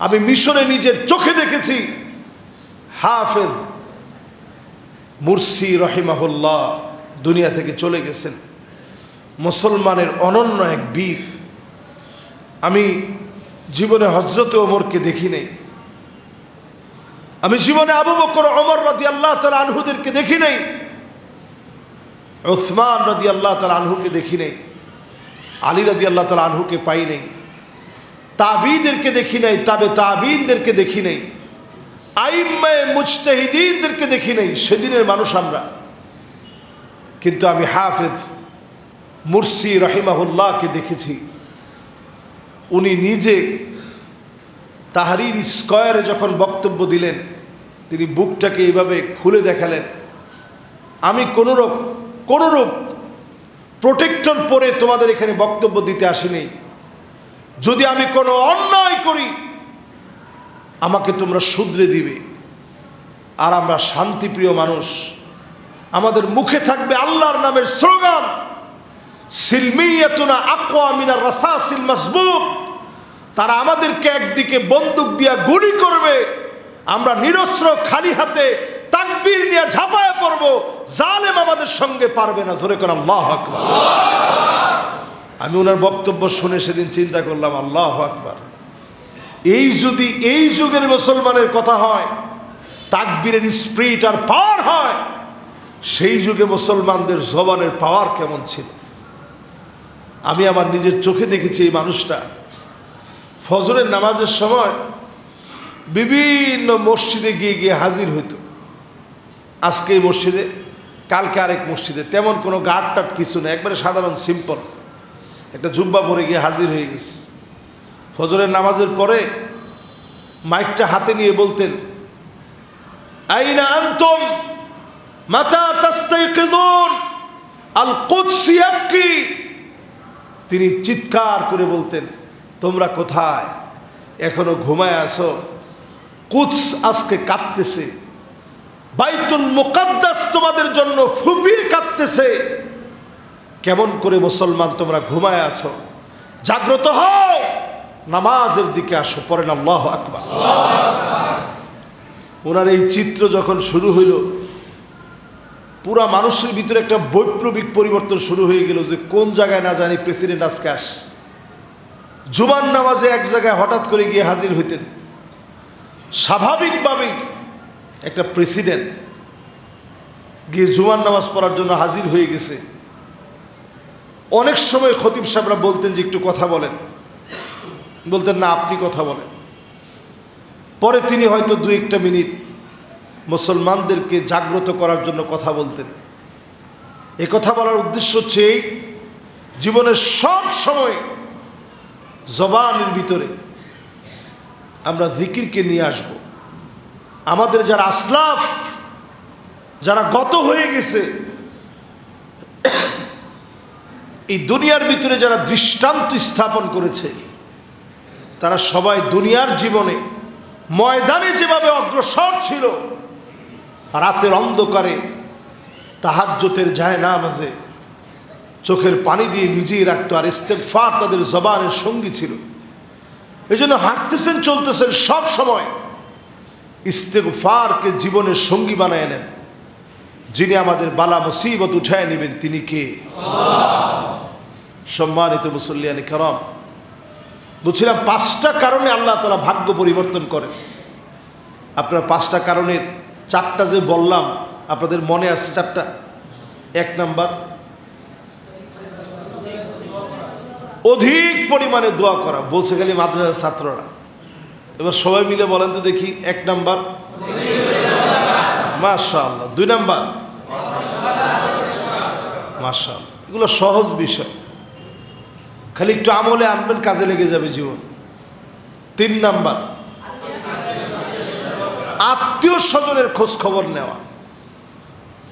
আমি মিশরে নিজের চোখে দেখেছি। হাফেজ মুরসি রহিমাহুল্লাহ দুনিয়া থেকে চলে গেছেন। মুসলমানের অনন্য এক বীর। আমি জীবনে হজরত ওমরকে দেখি নেই। আমি জীবনে আবু বকর অমর রাদি আল্লাহ তালা আনহুদেরকে দেখি নেই। ওসমান রাদি আল্লাহ তালা আনহুকে দেখি নেই। আলী রাদি আল্লাহ তালা আনহুকে পাই নেই। তাবিদেরকে দেখি নাই, তাবে তাবিনদেরকে দেখি নেই। আইম্মায় মুজতাহিদিনদেরকে দেখি নেই, সেদিনের মানুষ আমরা। কিন্তু আমি হাফেজ মুরসি রহিমাহুল্লাহকে দেখেছি। উনি নিজে তাহারির স্কয়ারে যখন বক্তব্য দিলেন, তিনি বুকটাকে এইভাবে খুলে দেখালেন। আমি কোনোরূপ কোনোরূপ প্রোটেক্টর পরে তোমাদের এখানে বক্তব্য দিতে আসিনি। যদি আমি কোনো অন্যায় করি, আমাকে তোমরা শুধরে দিবে। আর আমরা শান্তিপ্রিয় মানুষ। আমাদের মুখে থাকবে আল্লাহর নামের স্লোগান, সিলমিয়াতুনা আকোয়া মিনা রাসাসিল মাসবুব। তারা আমাদেরকে একদিকে বন্দুক দিয়া গুলি করবে, আমরা নিরস্ত্র খালি হাতে তাকবীর নিয়ে ঝাঁপায় পড়ব, জালেম আমাদের সঙ্গে পারবে না। জোরে করে আল্লাহ আমি ওনার বক্তব্য শুনে সেদিন চিন্তা করলাম, আল্লাহ আকবার। এই যদি এই যুগের মুসলমানের কথা হয়, তাকবীরের স্প্রিট আর পাওয়ার হয়, সেই যুগে মুসলমানদের জবানের পাওয়ার কেমন ছিল? আমি আমার নিজের চোখে দেখেছি এই মানুষটা। ফজরের নামাজের সময় বিভিন্ন মসজিদে গিয়ে গিয়ে হাজির হইতো। আজকে এই মসজিদে, কালকে আরেক মসজিদে। তেমন কোনো গার্ড টাট কিছু নেই, একবারে সাধারণ সিম্পল একটা জুব্বা পরে গিয়ে হাজির হয়ে গেছে। ফজরের নামাজের পরে মাইকটা হাতে নিয়ে বলতেন, আইনা আনতুম? মাতা তাস্তাইকিদুন? আল কুদসি ইয়াবকি তিনি চিৎকার করে বলতেন, তোমরা কোথায়? এখনও ঘুমায় আসো কুদস আজকে কাঁদতেছে। বাইতুল মুকাদ্দাস তোমাদের জন্য ফুপিয়ে কাঁদতেছে। কেমন করে মুসলমান তোমরা ঘুমায় আছো? জাগ্রত হও! নামাজের দিকে আসো পরে আল্লাহ আকবার। ওনার এই চিত্র যখন শুরু হইল, পুরা মানুষের ভিতরে একটা বৈপ্লবিক পরিবর্তন শুরু হয়ে গেল যে কোন জায়গায় না জানি প্রেসিডেন্ট আজকে আস। জুবান নামাজে এক জায়গায় হঠাৎ করে গিয়ে হাজির হইতেন। স্বাভাবিকভাবেই একটা প্রেসিডেন্ট গিয়ে জুমান নামাজ পড়ার জন্য হাজির হয়ে গেছে। অনেক সময় খতিব সাহেবরা বলতেন যে একটু কথা বলেন। বলতেন না আপনি কথা বলেন। পরে তিনি হয়তো দু একটা মিনিট মুসলমানদেরকে জাগ্রত করার জন্য কথা বলতেন। এ কথা বলার উদ্দেশ্য হচ্ছে এই, জীবনের সব সময় জবানের ভিতরে আমরা জিকিরকে নিয়ে আসব। আমাদের যারা আসলাফ যারা গত হয়ে গেছে এই দুনিয়ার ভিতরে যারা দৃষ্টান্ত স্থাপন করেছে, তারা সবাই দুনিয়ার জীবনে ময়দানে যেভাবে অগ্রসর ছিল, রাতের অন্ধকারে তাহাজ্যতের যায় না মাঝে চোখের পানি দিয়ে ভিজিয়ে রাখতো আর ইস্তেকফার তাদের জবানের সঙ্গী ছিল। এই জন্য হাঁটতেছেন, চলতেছেন সব সময় ইস্তেকফারকে জীবনের সঙ্গী বানায় নেন। যিনি আমাদের বালা মুসিবত উঠায় নেবেন, তিনি কে? সম্মানিত মুসল্লিয়ানি করম বলছিলাম পাঁচটা কারণে আল্লাহ তারা ভাগ্য পরিবর্তন করে আপনার পাঁচটা কারণের চারটা যে বললাম, আপনাদের মনে আছে চারটা? এক নাম্বার, অধিক পরিমাণে দোয়া করা। বলছে খালি মাদ্রাসার ছাত্ররা। এবার সবাই মিলে বলেন তো দেখি, এক নাম্বার মাশা আল্লাহ দুই নাম্বার মাশা এগুলো সহজ বিষয়। খালি একটু আমলে আনবেন, কাজে লেগে যাবে জীবন। তিন নাম্বার, আত্মীয় স্বজনের খোঁজ খবর নেওয়া।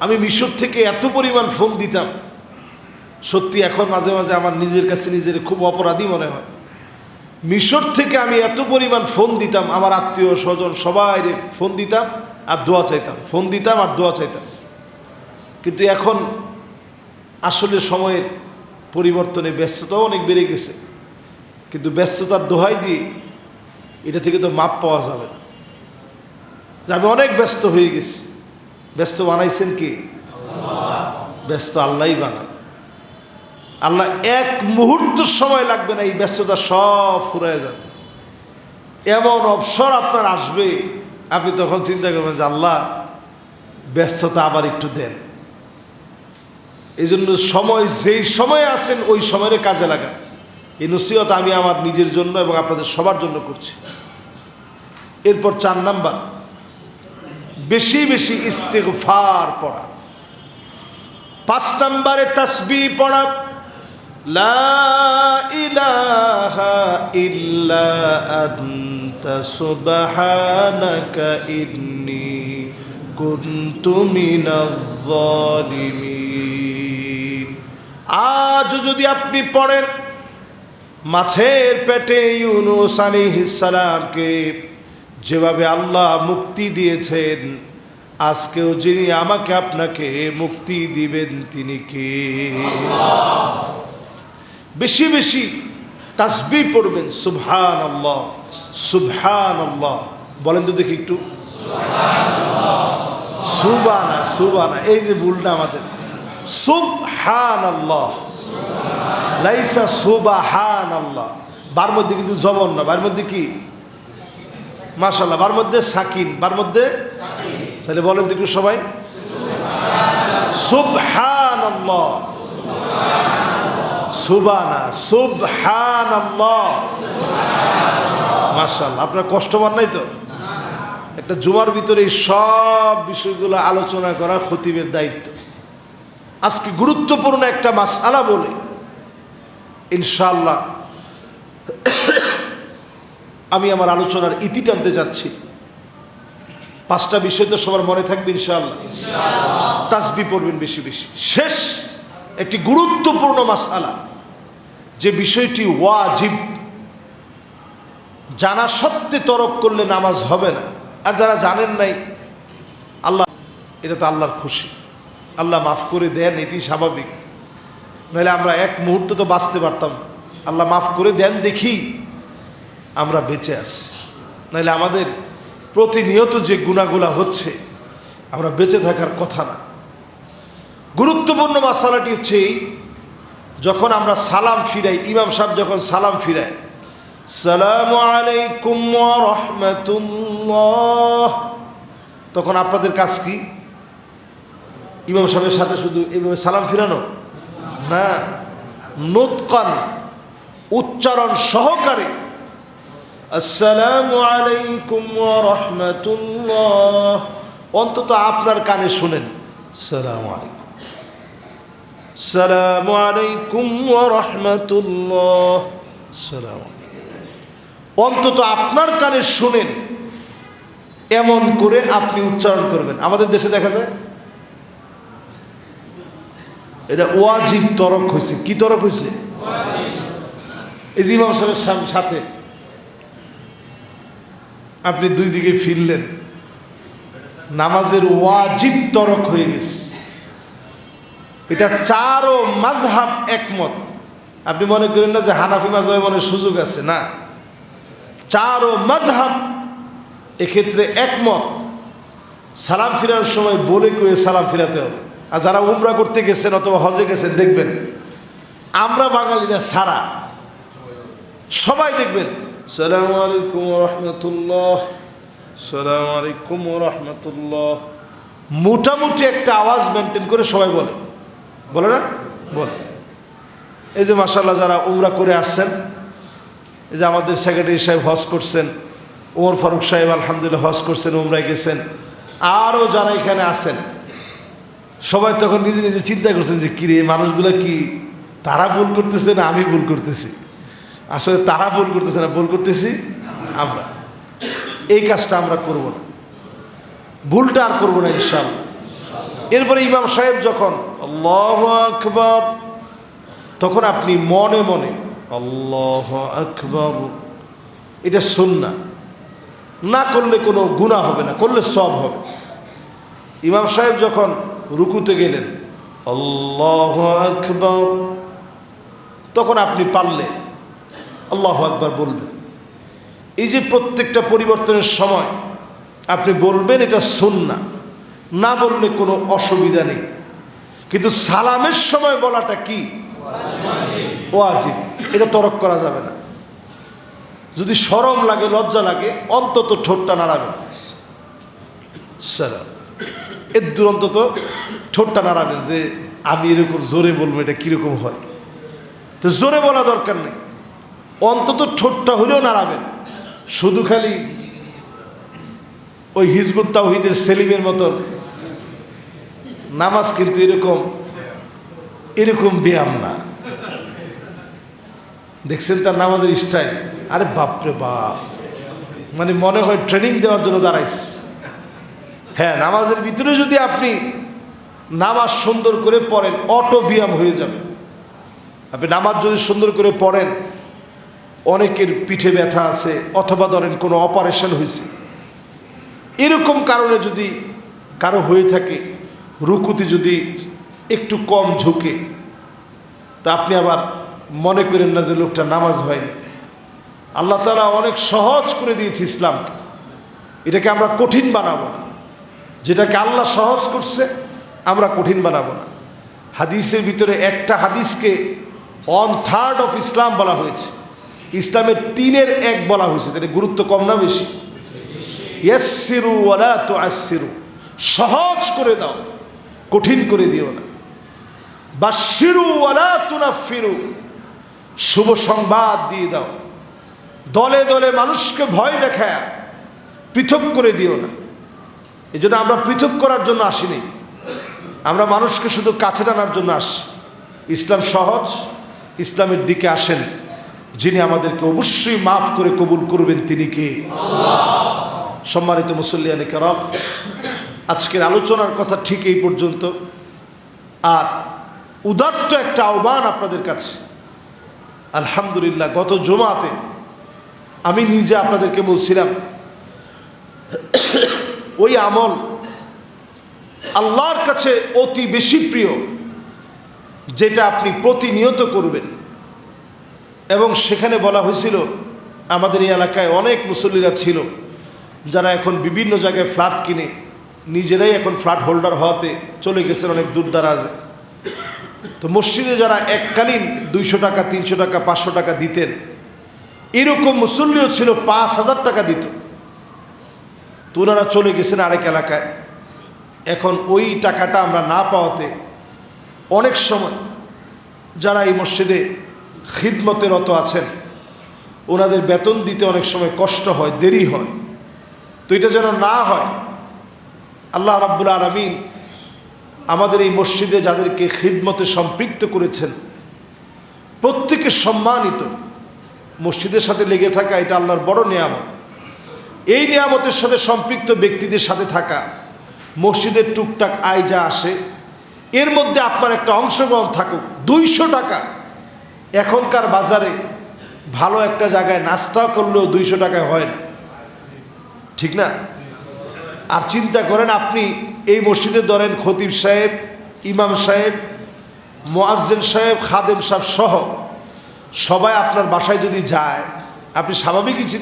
আমি মিশর থেকে এত পরিমাণ ফোন দিতাম। সত্যি এখন মাঝে মাঝে আমার নিজের কাছে নিজের খুব অপরাধী মনে হয়। মিশর থেকে আমি এত পরিমাণ ফোন দিতাম, আমার আত্মীয় স্বজন সবাই ফোন দিতাম আর দোয়া চাইতাম। ফোন দিতাম আর দোয়া চাইতাম। কিন্তু এখন আসলে সময়ের পরিবর্তনে ব্যস্ততাও অনেক বেড়ে গেছে। কিন্তু ব্যস্ততার দোহাই দিয়ে এটা থেকে তো মাপ পাওয়া যাবে না। যে আমি অনেক ব্যস্ত হয়ে গেছি। ব্যস্ত বানাইছেন কি? ব্যস্ত আল্লাহই বানান আল্লাহ এক মুহূর্ত সময় লাগবে না, এই ব্যস্ততা সব ফুরায় যাবে। এমন অবসর আপনার আসবে, আপনি তখন চিন্তা করবেন যে আল্লাহ, ব্যস্ততা আবার একটু দেন। এই জন্য সময়, যেই সময়ে আছেন, ওই সময়ের কাজে লাগান। এই নসিহত আমি আমার নিজের জন্য এবং আপনাদের সবার জন্য করছি। এরপর চার নাম্বার। বেশি বেশি ইস্তেগফার পড়া। পাঁচ নাম্বারে তসবি পড়া। কুনতু মিনাজ জালিমিন আজ যদি আপনি পড়েন, মাছের পেটে ইউনুস আলাইহিস সালামকে যেভাবে আল্লাহ মুক্তি দিয়েছেন, আজকেও যিনি আমাকে আপনাকে মুক্তি দিবেন তিনি কে? বেশি বেশি তাসবি পড়বেন সুবহান আল্লাহ সুবহান আল্লাহ বলেন তো দেখি একটু। সুবানা সুবানা এই যে ভুলটা আমাদের। সুবহান আল্লাহ লাইসা সুবাহান আল্লাহ বার মধ্যে কিন্তু জবন না, বার মধ্যে কি? মাশাল্লাহ বার মধ্যে সাকিন, বার মধ্যে? তাহলে বলেন তো একটু সবাই। সুবহান আল্লাহ সুবানা সুবহান আল্লাহ মাশাল্লাহ আপনার কষ্ট পান নাই তো? একটা জুমার ভিতরে এই সব বিষয়গুলো আলোচনা করা খতিবের দায়িত্ব। আজকে গুরুত্বপূর্ণ একটা মাসালা বলে। ইনশাল্লাহ আমি আমার আলোচনার ইতি টানতে যাচ্ছি। পাঁচটা বিষয় তো সবার মনে থাকবে ইনশাল্লাহ তাসবি পড়বেন বেশি বেশি। শেষ একটি গুরুত্বপূর্ণ মাসালা। যে বিষয়টি ওয়াজিব। জানা সত্ত্বে তরক করলে নামাজ হবে না। আর যারা জানেন নাই আল্লাহ এটা তো আল্লাহর খুশি। আল্লাহ মাফ করে দেন এটি স্বাভাবিক। নাহলে আমরা এক মুহূর্ত তো বাঁচতে পারতাম না। আল্লাহ মাফ করে দেন দেখি আমরা বেঁচে আছি। নাহলে আমাদের প্রতিনিয়ত যে গুণাগুলা হচ্ছে আমরা বেঁচে থাকার কথা না। গুরুত্বপূর্ণ মশালাটি হচ্ছে এই, যখন আমরা সালাম ফিরাই ইমাম সাহেব যখন সালাম ফিরায় সালাম আলাইকুম রাহমাতুল্লাহ তখন আপনাদের কাজ কি? ইমাম সাহেবের সাথে শুধু এইভাবে সালাম ফিরানো? না। নোৎকান উচ্চারণ সহকারে, আসসালামু আলাইকুম রাহমাতুল্লাহ। অন্তত আপনার কানে শুনেন, সালাম আলাইকুম। সালামু আলাইকুম রাহমাতুল্লাহ। সালাম অন্তত আপনার কানে শুনেন, এমন করে আপনি উচ্চারণ করবেন। আমাদের দেশে দেখা যায় এটা ওয়াজিব তরক হয়েছে কি তরক হয়েছে ইমাম সাহেবের সাথে আপনি দুই দিকে ফিরলেন। নামাজের ওয়াজিব তরক হয়ে গেছে। এটা চারও মাযহাব একমত। আপনি মনে করেন না যে হানাফি মাযহাবে মনে সুযোগ আছে? না। চারও মাযহাব এক্ষেত্রে একমত। সালাম ফিরার সময় বলে কয়ে সালাম ফিরাতে হবে। আর যারা উমরা করতে গেছেন অথবা হজে গেছেন দেখবেন আমরা বাঙালিরা সারা সবাই দেখবেন সালাম আলাইকুম রহমতুল্লাহ সালাম আলাইকুম রহমতুল্লাহ। মোটামুটি একটা আওয়াজ মেনটেন করে সবাই বলে। বলে না? বলে। এই যে মাসাল্লাহ যারা উমরা করে আসছেন এই যে আমাদের সেক্রেটারি সাহেব হজ করছেন ওমর ফারুক সাহেব আলহামদুলিল্লাহ হজ করছেন উমরায় গেছেন আরও যারা এখানে আছেন সবাই তখন নিজে নিজে চিন্তা করছেন যে, কিরে মানুষগুলো কি তারা ভুল করতেছে না আমি ভুল করতেছি? আসলে তারা ভুল করতেছে না, ভুল করতেছি আমরা। এই কাজটা আমরা করব না। ভুলটা আর করব না ইনশাল্লাহ এরপরে ইমাম সাহেব যখন আল্লাহ আকবর তখন আপনি মনে মনে আল্লাহ আকবর এটা সুন্না না করলে কোনো গুণা হবে না, করলে সব হবে। ইমাম সাহেব যখন রুকুতে গেলেন। আল্লাহ আকবর। তখন আপনি পারলে আল্লাহ আকবর বলবেন এই যে প্রত্যেকটা পরিবর্তনের সময় আপনি বলবেন এটা সুন্না, না বললে কোনো অসুবিধা নেই। কিন্তু সালামের সময় বলাটা কি? ওয়াজিব। এটা তরক করা যাবে না। যদি সরম লাগে, লজ্জা লাগে, অন্তত ঠোঁটটা নাড়াবে সালাম। এর দূর অন্তত ঠোঁটটা নাড়াবেন যে আমি এরকম জোরে বলব, এটা কীরকম হয়? তো জোরে বলা দরকার নেই। অন্তত ঠোঁটটা হলেও নাড়াবেন। শুধু খালি ওই হিজবুত তাওহিদের সেলিমের মতন নামাজ কিন্তু এরকম এরকম ব্যায়াম না। দেখছেন তার নামাজের স্টাইল? আরে বাপরে বাপ। মানে মনে হয় ট্রেনিং দেওয়ার জন্য দাঁড়াইছে। হ্যাঁ নামাজের ভিতরে যদি আপনি নামাজ সুন্দর করে পড়েন, অটো ব্যায়াম হয়ে যাবে। আপনি নামাজ যদি সুন্দর করে পড়েন, অনেকের পিঠে ব্যথা আছে, অথবা ধরেন কোনো অপারেশন হয়েছে। এরকম কারণে যদি কারও হয়ে থাকে, রুকুতি যদি একটু কম ঝুঁকে, তা আপনি আবার মনে করেন না যে লোকটা নামাজ হয়নি। আল্লাহ তালা অনেক সহজ করে দিয়েছে ইসলামকে। এটাকে আমরা কঠিন বানাবো না। যেটাকে আল্লাহ সহজ করছে, আমরা কঠিন বানাবো না। হাদিসের ভিতরে একটা হাদিসকে ওয়ান থার্ড অফ ইসলাম বলা হয়েছে। ইসলামের তিনের এক বলা হয়েছে, তাহলে গুরুত্ব কম না বেশি? ইয়াসসিরু ওয়ালা তুআসসিরু। সহজ করে দাও, কঠিন করে দিও না। বাশিরু ওয়ালা তুনাফিরু শুভ সংবাদ দিয়ে দাও। দলে দলে মানুষকে ভয় দেখায়, পৃথক করে দিও না। এই জন্য আমরা পৃথক করার জন্য আসিনি। আমরা মানুষকে শুধু কাছে টানার জন্য আসি, ইসলাম সহজ, ইসলামের দিকে আসেন। যিনি আমাদেরকে অবশ্যই মাফ করে কবুল করবেন তিনি কে? সম্মানিত মুসল্লিয়ানি কারম, আজকের আলোচনার কথা ঠিক এই পর্যন্ত। আর উদাত্ত একটা আহ্বান আপনাদের কাছে। আলহামদুলিল্লাহ, গত জমাতে আমি নিজে আপনাদেরকে বলছিলাম ওই আমল আল্লাহর কাছে অতি বেশি প্রিয়, যেটা আপনি প্রতিনিয়ত করবেন। এবং সেখানে বলা হয়েছিল, আমাদের এই এলাকায় অনেক মুসল্লিরা ছিল, যারা এখন বিভিন্ন জায়গায় ফ্ল্যাট কিনে, নিজেরাই এখন ফ্ল্যাট হোল্ডার হওয়াতে চলে গেছেন অনেক দূর দারাজে। তো মসজিদে যারা এককালীন দুইশো টাকা, তিনশো টাকা, পাঁচশো টাকা দিতেন, এরকম মুসল্লিও ছিল পাঁচ হাজার টাকা দিত। তো ওনারা চলে গেছেন আরেক এলাকায়। এখন ওই টাকাটা আমরা না পাওয়াতে অনেক সময় যারা এই মসজিদে খিদমতেরত আছেন, ওনাদের বেতন দিতে অনেক সময় কষ্ট হয়, দেরি হয়। তো এটা যেন না হয়, আল্লাহ রাব্বুল আলমিন আমাদের এই মসজিদে যাদেরকে খিদমতে সম্পৃক্ত করেছেন, প্রত্যেকে সম্মানিত। মসজিদের সাথে লেগে থাকা এটা আল্লাহর বড় নিয়ামত। এই নিয়ামতের সাথে সম্পৃক্ত ব্যক্তিদের সাথে থাকা। মসজিদের টুকটাক আয় যা আসে, এর মধ্যে আপনার একটা অংশগ্রহণ থাকুক, দুইশো টাকা। এখনকার বাজারে ভালো একটা জায়গায় নাস্তা করলেও দুইশো টাকায় হয় না। ঠিক না? আর চিন্তা করেন আপনি এই মসজিদে ধরেন খতিব সাহেব, ইমাম সাহেব, মোয়াজ্জেন সাহেব, খাদেম সাহেব সহ সবাই আপনার বাসায় যদি যায়, আপনি স্বাভাবিকই চিন্তা